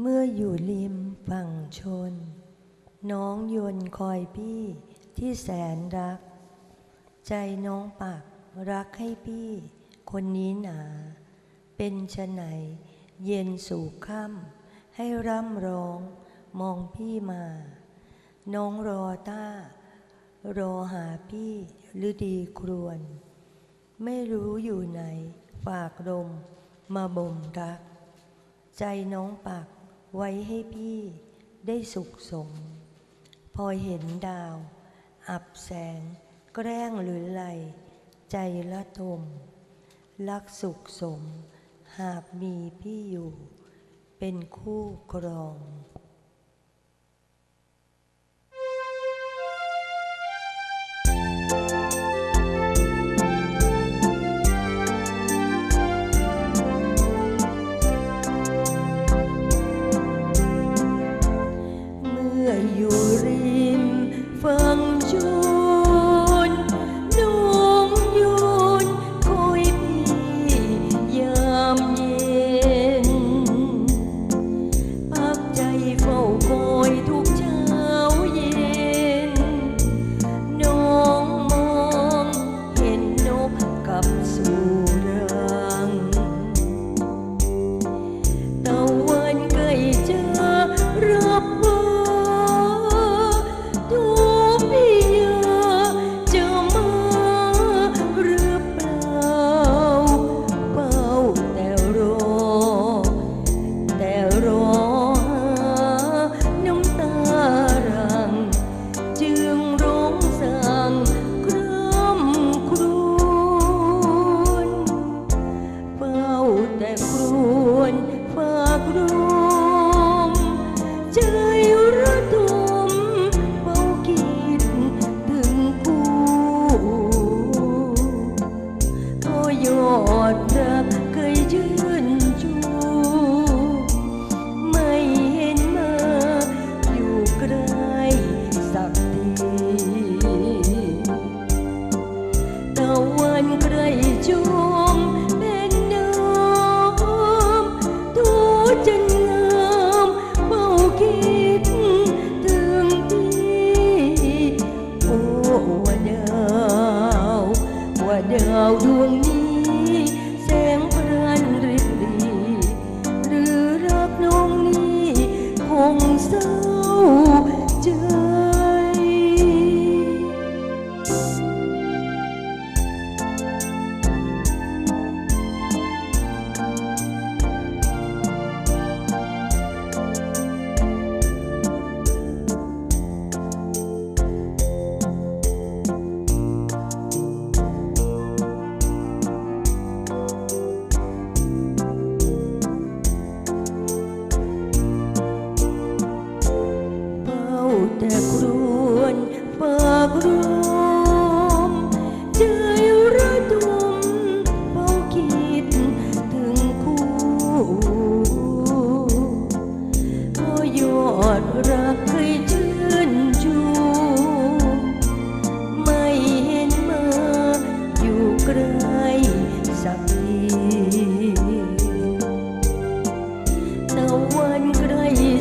เมื่ออยู่ริมฝั่งชน น้องยนคอยพี่ที่แสนรัก ใจน้องปักรักให้พี่ คนนี้หนา เป็นชะไหน เย็นสู่ค่ำให้ร่ำร้อง มองพี่มา น้องรอต้า รอหาพี่หรือดีครวน ไม่รู้อยู่ไหน ฝากลมมาบ่มรัก ใจน้องปัก ไว้ให้พี่ได้สุขสม พอเห็นดาว อับแสงแกล้งหรือไหล ใจละทม รักสุขสม หากมีพี่อยู่ เป็นคู่ครอง อยู่ริมฝั่งช cruz. แต่ครวนฝากร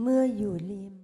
เมื่ออยู่ริม